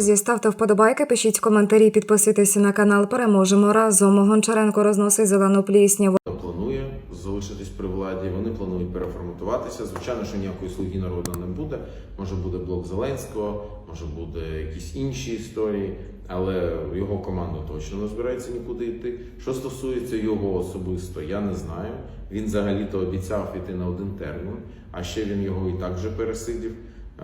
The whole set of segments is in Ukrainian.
Друзі, ставте вподобайки, пишіть коментарі, підписуйтесь на канал. Переможемо разом. Гончаренко розносить зелену плісняву. планує залишитись при владі. Вони планують переформатуватися. Звичайно, що ніякої слуги народу не буде. Може буде блок Зеленського, може буде якісь інші історії, але його команда точно не збирається нікуди йти. Що стосується його особисто, я не знаю. Він взагалі-то обіцяв іти на один термін, а ще він його і так вже пересидів.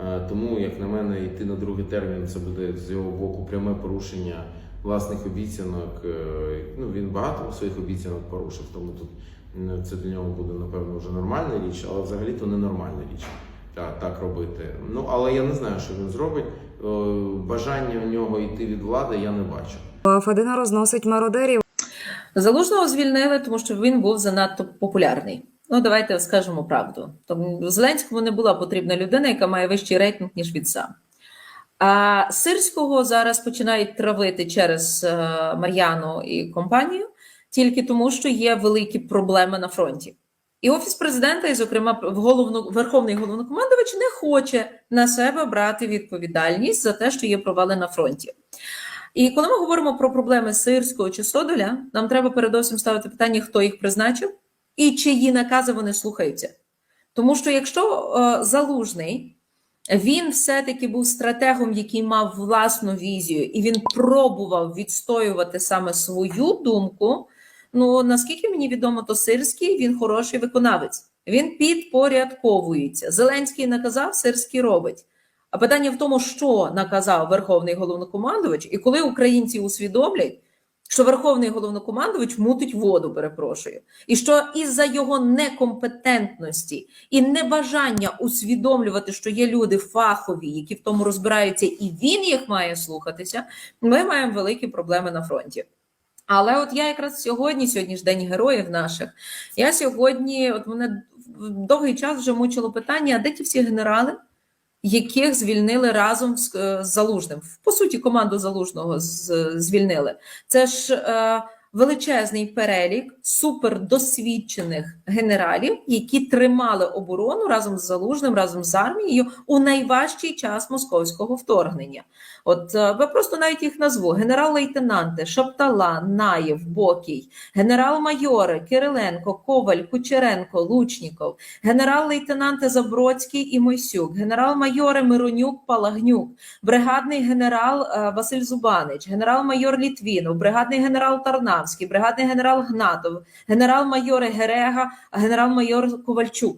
Е, Тому, як на мене, йти на другий термін це буде з його боку пряме порушення власних обіцянок. Е, Ну він багато своїх обіцянок порушив, тому тут це для нього буде напевно вже нормальна річ, але взагалі то не нормальна річ. Так, робити. Ну але я не знаю, що він зробить. Е, Бажання в нього йти від влади я не бачу. Федина розносить мародерів. Залужного звільнили, тому що він був занадто популярний. Ну, давайте скажемо правду. Тому Зеленському не була потрібна людина, яка має вищий рейтинг, ніж він сам. А Сирського зараз починають травити через е, Мар'яну і компанію, тільки тому, що є великі проблеми на фронті. І офіс президента, і, зокрема, головну, верховний головнокомандувач, не хоче на себе брати відповідальність за те, що є провали на фронті. І коли ми говоримо про проблеми Сирського чи Содоля, нам треба передовсім ставити питання, хто їх призначив і чиї накази вони слухаються. Тому що якщо е, залужний, він все-таки був стратегом, який мав власну візію, і він пробував відстоювати саме свою думку. Ну наскільки мені відомо, то Сирський він хороший виконавець. Він підпорядковується. Зеленський наказав, Сирський робить. А питання в тому, що наказав Верховний головнокомандувач, і коли українці усвідомлять, що Верховний головнокомандувач мутить воду, перепрошую, і що із-за його некомпетентності і небажання усвідомлювати, що є люди фахові, які в тому розбираються, і він їх має слухатися, ми маємо великі проблеми на фронті. Але от я якраз сьогодні, сьогодні ж день героїв наших. Я сьогодні, от мене довгий час вже мучило питання: а де ті всі генерали? Яких звільнили разом з, е, з залужним. По суті, команду залужного з, звільнили. Це ж е, величезний перелік супердосвідчених генералів, які тримали оборону разом з залужним, разом з армією у найважчий час московського вторгнення. От е, ви просто навіть їх назву: генерал-лейтенанти Шаптала, Наєв, Бокій, генерал-майори Кириленко, Коваль, Кучеренко, Лучніков, генерал-лейтенанти Забродський і Мойсюк, генерал-майори Миронюк, Палагнюк, бригадний генерал е, Василь Зубанич, генерал-майор Літвінов, бригадний генерал Тарнавський, бригадний генерал Гнатов, генерал-майори Герега, генерал-майор Ковальчук.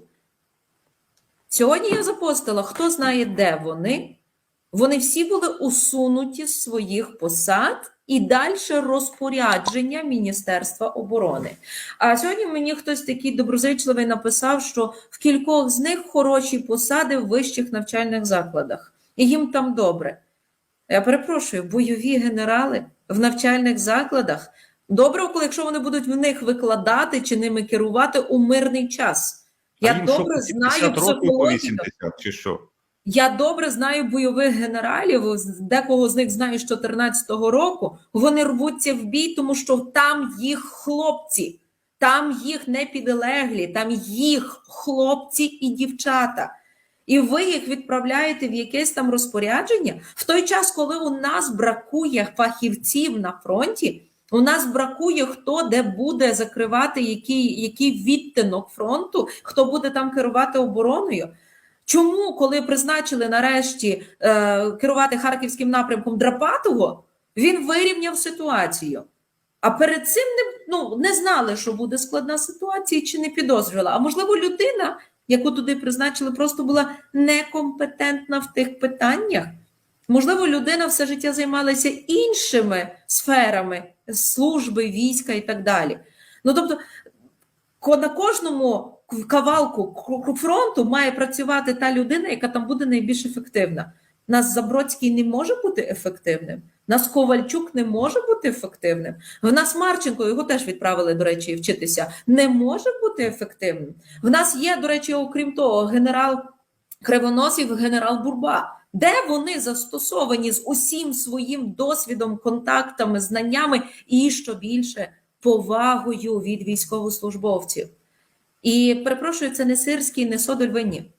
Сьогодні я запостила, хто знає, де вони. Вони всі були усунуті з своїх посад і далі розпорядження Міністерства оборони. А сьогодні мені хтось такий доброзичливий написав, що в кількох з них хороші посади в вищих навчальних закладах, і їм там добре. Я перепрошую, бойові генерали в навчальних закладах. Добре, коли якщо вони будуть в них викладати чи ними керувати у мирний час. Я а їм добре що, знаю 50 років по психологію. чи що? Я добре знаю бойових генералів, декого з них знаю з 14-го року. Вони рвуться в бій, тому що там їх хлопці, там їх не підлеглі, там їх хлопці і дівчата. І ви їх відправляєте в якесь там розпорядження в той час, коли у нас бракує фахівців на фронті. У нас бракує хто де буде закривати який, який відтинок фронту, хто буде там керувати обороною. Чому, коли призначили нарешті е, керувати харківським напрямком Драпатого, він вирівняв ситуацію? А перед цим не, ну, не знали, що буде складна ситуація, чи не підозрювала. А можливо, людина, яку туди призначили, просто була некомпетентна в тих питаннях. Можливо, людина все життя займалася іншими сферами служби, війська і так далі. Ну тобто, на кожному кавалку фронту має працювати та людина, яка там буде найбільш ефективна. Нас Забродський не може бути ефективним. Нас Ковальчук не може бути ефективним. В нас Марченко його теж відправили, до речі, вчитися. Не може бути ефективним. В нас є, до речі, окрім того, генерал Кривоносів, генерал Бурба. Де вони застосовані з усім своїм досвідом, контактами, знаннями і що більше повагою від військовослужбовців? І перепрошую, це не сирський, не Содоль винні.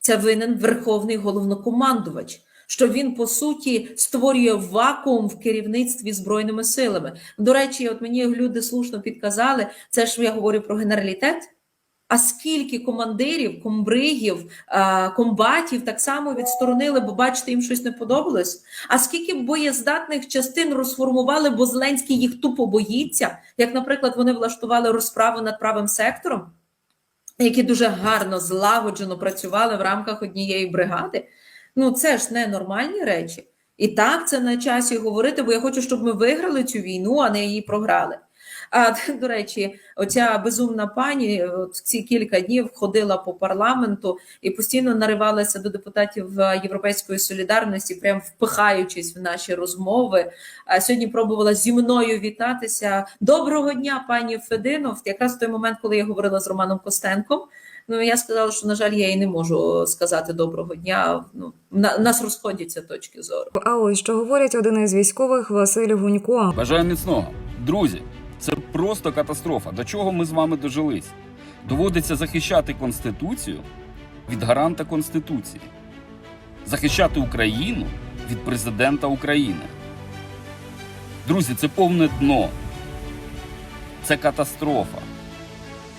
Це винен верховний головнокомандувач, що він по суті створює вакуум в керівництві збройними силами. До речі, от мені люди слушно підказали, це ж я говорю про генералітет. А скільки командирів, комбригів, комбатів так само відсторонили, бо бачите, їм щось не подобалось. А скільки боєздатних частин розформували, бо Зеленський їх тупо боїться, як, наприклад, вони влаштували розправу над правим сектором, які дуже гарно злагоджено працювали в рамках однієї бригади. Ну це ж не нормальні речі. І так це на часі говорити, бо я хочу, щоб ми виграли цю війну, а не її програли. А до речі, оця безумна пані от ці кілька днів ходила по парламенту і постійно наривалася до депутатів е, Європейської солідарності, прям впихаючись в наші розмови. А сьогодні пробувала зі мною вітатися. Доброго дня, пані Фединов. Якраз в той момент, коли я говорила з Романом Костенком. Ну я сказала, що на жаль, я їй не можу сказати доброго дня. Ну на нас розходяться точки зору. А ось що говорять один із військових Василь Гунько. Бажаю міцного. Друзі, це просто катастрофа. До чого ми з вами дожились? Доводиться захищати Конституцію від гаранта Конституції, захищати Україну від президента України. Друзі, це повне дно. Це катастрофа.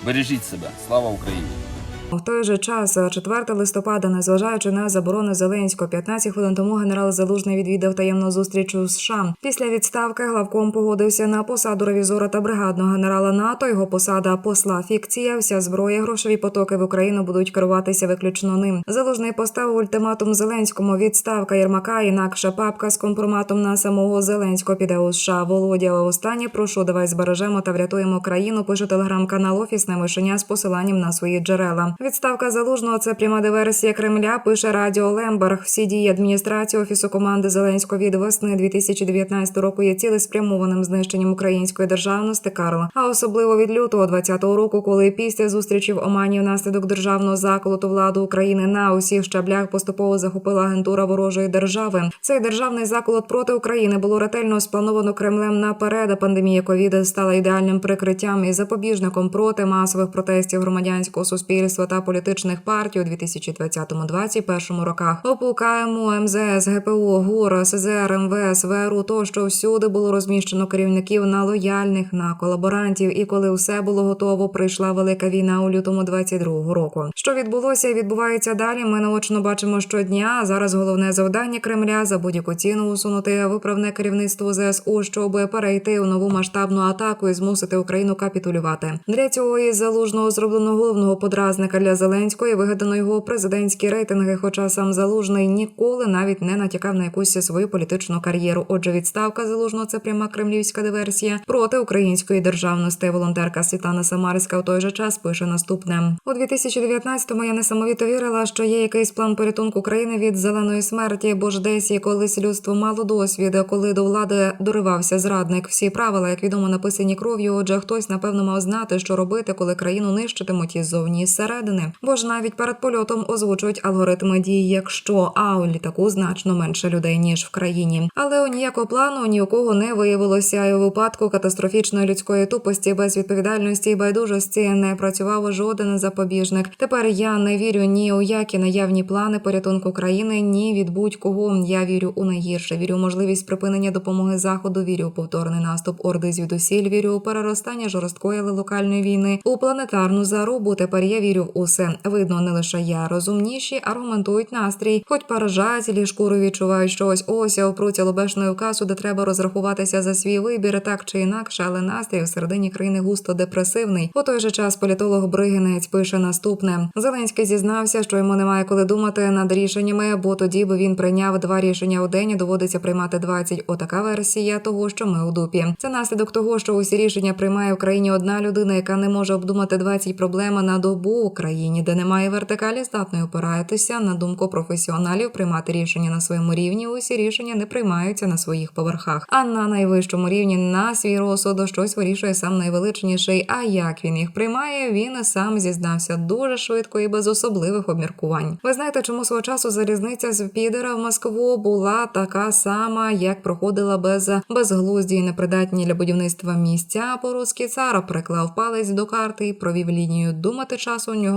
Бережіть себе. Слава Україні! В той же час, 4 листопада, незважаючи на заборони Зеленського, 15 хвилин тому генерал Залужний відвідав таємну зустріч у США. Після відставки главком погодився на посаду ревізора та бригадного генерала НАТО. Його посада посла фікція. Вся зброя, грошові потоки в Україну будуть керуватися виключно ним. Залужний поставив ультиматум Зеленському. Відставка Єрмака, інакше папка з компроматом на самого Зеленського піде у США. Володя останнє прошу, давай збережемо та врятуємо країну. Пише телеграм-канал Офісне мишеня з посиланням на свої джерела. Відставка залужного це пряма диверсія Кремля. Пише Радіо Лемберг. Всі дії адміністрації офісу команди Зеленського від весни 2019 року є цілеспрямованим знищенням української державності Карла. А особливо від лютого 2020 року, коли після зустрічі в Омані внаслідок державного заколоту владу України на усіх щаблях поступово захопила агентура ворожої держави. Цей державний заколот проти України було ретельно сплановано Кремлем наперед. а Пандемія ковіду стала ідеальним прикриттям і запобіжником проти масових протестів громадянського суспільства та політичних партій у 2020-2021 роках. ОПУ КМУ, МЗС, ГПУ, ГУР, СЗР, МВС, ВРУ тощо всюди було розміщено керівників на лояльних, на колаборантів. І коли все було готово, прийшла велика війна у лютому 22-го року. Що відбулося і відбувається далі? Ми наочно бачимо щодня. Зараз головне завдання Кремля за будь-яку ціну усунути виправне керівництво ЗСУ, щоб перейти у нову масштабну атаку і змусити Україну капітулювати. Для цього із залужного зроблено головного подразника для Зеленського і вигадано його президентські рейтинги. Хоча сам залужний ніколи навіть не натякав на якусь свою політичну кар'єру. Отже, відставка залужного це пряма кремлівська диверсія проти української державності. Волонтерка Світлана Самарська у той же час пише наступне у 2019-му Я несамовіто вірила, що є якийсь план порятунку країни від зеленої смерті, бо ж десь і колись людство мало досвіду, коли до влади доривався зрадник. Всі правила, як відомо, написані кров'ю. Отже, хтось напевно мав знати, що робити, коли країну нищитимуть іззовні і зсередини. Бо ж навіть перед польотом озвучують алгоритми дії, якщо а у літаку значно менше людей ніж в країні. Але у ніякого плану ні у кого не виявилося. І у випадку катастрофічної людської тупості, безвідповідальності і байдужості не працював жоден запобіжник. Тепер я не вірю ні у які наявні плани порятунку країни, ні від будь-кого. Я вірю у найгірше. Вірю у можливість припинення допомоги заходу. Вірю у повторний наступ орди звідусіль. Вірю у переростання жорсткої але локальної війни, у планетарну зарубу. Тепер я вірю в усе. Видно, не лише я розумніші, аргументують настрій, хоч поражателі шкуру відчувають, що ось ось опруться лобешною касу, де треба розрахуватися за свій вибір, так чи інакше, але настрій в середині країни густо депресивний. У той же час політолог Бригинець пише наступне: Зеленський зізнався, що йому немає коли думати над рішеннями, бо тоді би він прийняв два рішення у день. і Доводиться приймати 20. Отака версія того, що ми у дупі. Це наслідок того, що усі рішення приймає в країні одна людина, яка не може обдумати 20 проблем на добу у країні, де немає вертикалі, здатної опиратися на думку професіоналів, приймати рішення на своєму рівні. Усі рішення не приймаються на своїх поверхах. А на найвищому рівні на свій розсуд щось вирішує сам найвеличніший. А як він їх приймає, він сам зізнався дуже швидко і без особливих обміркувань. Ви знаєте, чому свого часу залізниця з Підера в Москву була така сама, як проходила без безглузді і непридатні для будівництва місця. По-русски цар приклав палець до карти і провів лінію. Думати часу у нього